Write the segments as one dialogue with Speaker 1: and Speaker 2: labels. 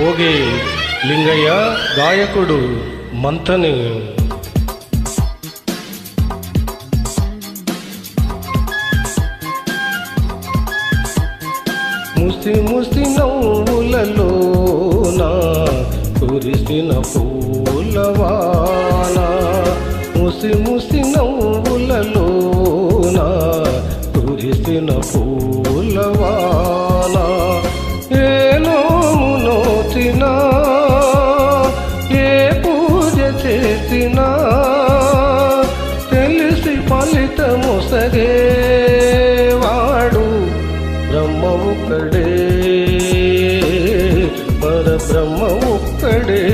Speaker 1: పోగే లింగయ్య గాయకుడు మంతని ముసి ముసి నవ్వులలోన మోసగేవాడు సగేవాడు బ్రహ్మ ఒక్కడే పరబ్రహ్మ ఒక్కడే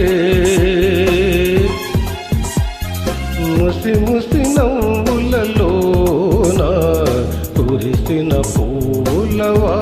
Speaker 1: ముసి ముసి నా కురిసిన పూలవా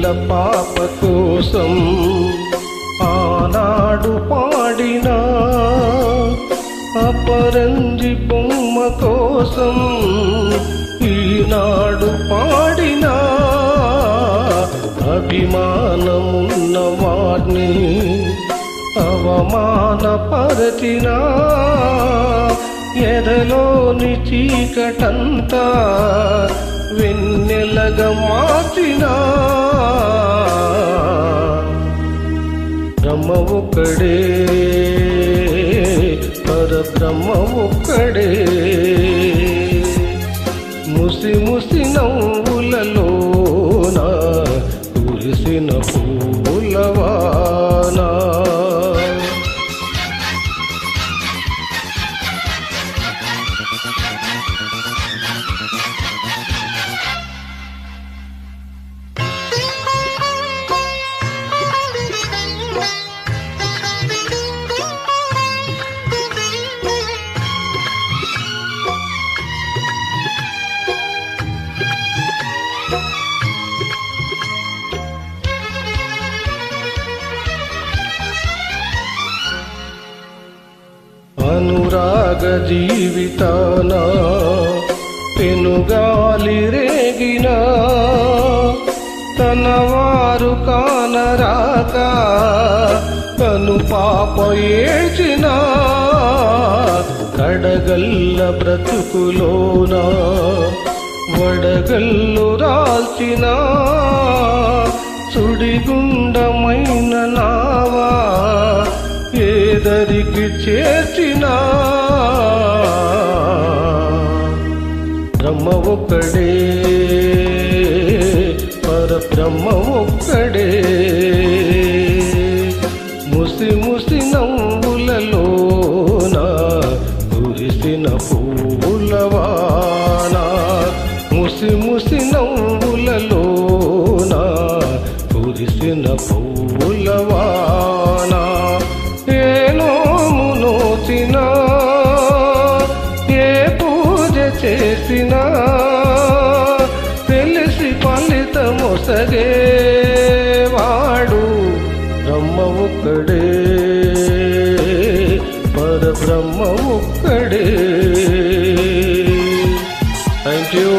Speaker 1: పిల్ల పాప కోసం ఆనాడు పాడిన అపరంజి బొమ్మ కోసం ఈనాడు పాడిన అభిమానమున్న వాడిని అవమానపరచిన ఎదలోని చీకటంతా వెన్నెలగా మార్చిన బ్రహ్మ ఒక్కడే పరబ్రహ్మ ఒక్కడే. ముసి ముసి నవ్వులలోన కురిసిన పూలవానా అనురాగ జీవితాన పెనుగాలి రేగిన తనవారు కానరాక కను పాప ఏచిన కడగల్ల బ్రతుకులోన వడగల్లు రాల్చిన సుడిగుండమైన నా ఏదరికి చేర్చిన బ్రహ్మ ఒక్కడే పరబ్రహ్మ ఒక్కడే. ముసి ముసి నవ్వులలోన కురిసిన పూలవాన ముసి ముసి నవ్వులలోన కురిసిన పూలవాన చేసినా తెలిసి ఫలితము వాడు బ్రహ్మ ఒక్కడే. పరబ్రహ్మ ఒక్కడే. Thank you